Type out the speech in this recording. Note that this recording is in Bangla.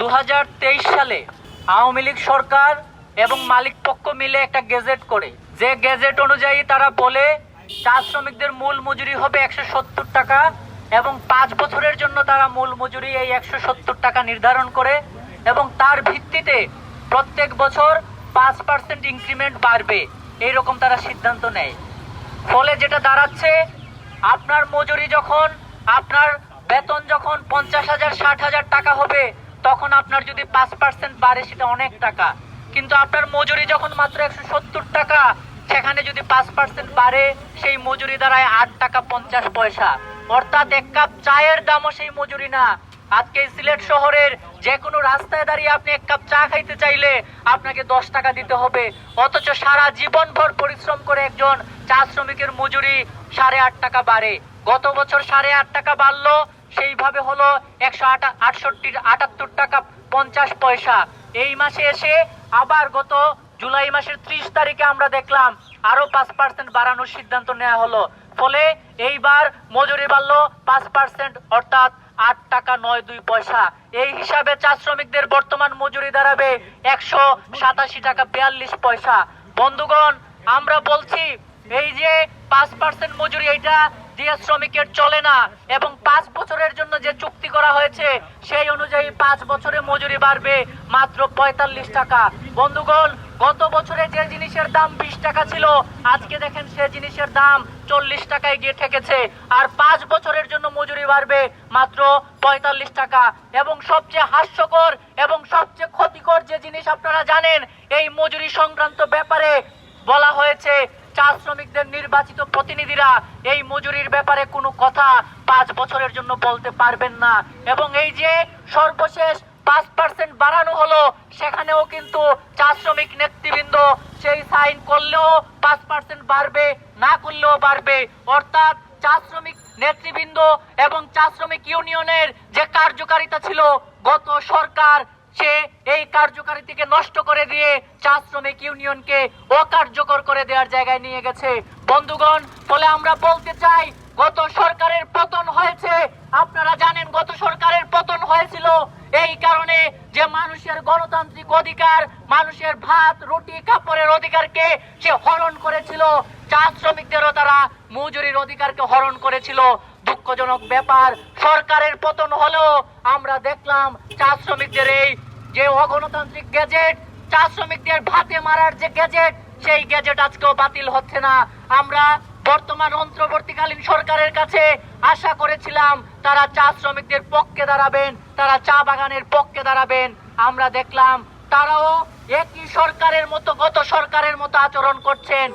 দু হাজার তেইশ সালে আওয়ামী লীগ সরকার এবং মালিক পক্ষ মিলে একটা গেজেট করে। যে গেজেট অনুযায়ী তারা বলে চা শ্রমিকদের মূল মজুরি হবে একশো সত্তর টাকা এবং পাঁচ বছরের জন্য তারা মূল মজুরি এই একশো সত্তর টাকা নির্ধারণ করে এবং তার ভিত্তিতে প্রত্যেক বছর পাঁচ পার্সেন্ট ইনক্রিমেন্ট বাড়বে, এইরকম তারা সিদ্ধান্ত নেয়। ফলে যেটা দাঁড়াচ্ছে, আপনার মজুরি যখন, আপনার বেতন যখন পঞ্চাশ হাজার, ষাট হাজার টাকা হবে তখন আপনার যদি পাঁচ পার্সেন্ট বাড়ে, সেটা অনেক টাকা। কিন্তু আপনার মজুরি যখন মাত্র একশো সত্তর টাকা, সেখানে যদি পাঁচ পার্সেন্ট বাড়ে, সেই মজুরি দাঁড়ায় আট টাকা পঞ্চাশ পয়সা। অর্থাৎ এক কাপ চায়ের দামও সেই মজুরি না। আজকে সিলেট শহরের যে কোনো রাস্তায় দাঁড়িয়ে আপনি এক কাপ চা খাইতে চাইলে আপনাকে দশ টাকা দিতে হবে। অথচ সারা জীবনভর পরিশ্রম করে একজন চা শ্রমিকের মজুরি সাড়ে আট টাকা বাড়ে। গত বছর সাড়ে আট টাকা বাড়লো সেইভাবে হলো একশো আটষট্টি আটাত্তর টাকা পঞ্চাশ পয়সা। এই মাসে এসে আবার গত জুলাই মাসের ত্রিশ তারিখে আমরা দেখলাম আরও পাঁচ পার্সেন্ট বাড়ানোর সিদ্ধান্ত নেওয়া হলো। ফলে এইবার মজুরি বাড়লো পাঁচ পার্সেন্ট অর্থাৎ আট টাকা নয় দুই পয়সা। এই হিসাবে চা শ্রমিকদের বর্তমান মজুরি দাঁড়াবে একশো সাতাশি টাকা বিয়াল্লিশ পয়সা। বন্ধুগণ, আমরা বলছি, এই যে পাঁচ পার্সেন্ট মজুরি, এইটা দিয়ে শ্রমিকের চলে না এবং পাঁচ বছরের জন্য যে চুক্তি করা হয়েছে, সেই অনুযায়ী পাঁচ বছরে মজুরি বাড়বে মাত্র পঁয়তাল্লিশ টাকা। বন্ধুগণ, গত বছরে যে জিনিসের দাম বিশ টাকা ছিল, আজকে দেখেন সে জিনিসের দাম চল্লিশ টাকায় গিয়ে ঠেকেছে। আর পাঁচ বছরের জন্য মজুরি বাড়বে মাত্র পঁয়তাল্লিশ টাকা। এবং সবচেয়ে হাস্যকর এবং সবচেয়ে ক্ষতিকর যে জিনিস আপনারা জানেন, এই মজুরি সংক্রান্ত ব্যাপারে বলা হয়েছে চা শ্রমিকদের নির্বাচিত প্রতিনিধিরা এই মজুরির ব্যাপারে কোনো কথা পাঁচ বছরের জন্য বলতে পারবেন না। এবং এই যে সর্বশেষ পাঁচ পার্সেন্ট বাড়ানো হলো, সেখানেও কিন্তু চা শ্রমিক নেতৃবৃন্দ সেই সাইন করলেও পাঁচ পার্সেন্ট বাড়বে, না করলেও বাড়বে। অর্থাৎ চা শ্রমিক নেতৃবৃন্দ এবং চা শ্রমিক ইউনিয়নের যে কার্যকারিতা ছিল, গত সরকার সে এই কার্যকারিতাকে নষ্ট করে দিয়ে চা শ্রমিক ইউনিয়নকে অকার্যকর করে দেওয়ার জায়গায় নিয়ে গেছে। বন্ধুগণ, ফলে আমরা বলতে চাই, গত সরকারের পতন হয়েছে। আপনারা জানেন, গত সরকারের পতন হয়েছিল এই কারণে যে মানুষের গণতান্ত্রিক অধিকার, মানুষের ভাত, রুটি, কাপড়ের অধিকারকে সে হরণ করেছিল। চা শ্রমিকদেরও তারা মজুরির অধিকারকে হরণ করেছিল। দুঃখজনক ব্যাপার। সরকারের পতন হলেও আমরা দেখলাম চা শ্রমিকদের এই যে অগণতান্ত্রিক গ্যাজেট চা শ্রমিকদের ভাতে মারার যে গ্যাজেট সেই গ্যাজেট আজকেও বাতিল হচ্ছে না। আমরা বর্তমান অন্তর্বর্তীকালীন সরকারের কাছে আশা করেছিলাম তারা চা শ্রমিকদের পক্ষে দাঁড়াবেন, তারা চা বাগানের পক্ষে দাঁড়াবেন। আমরা দেখলাম তারাও একই সরকারের মতো, গত সরকারের মতো আচরণ করছেন।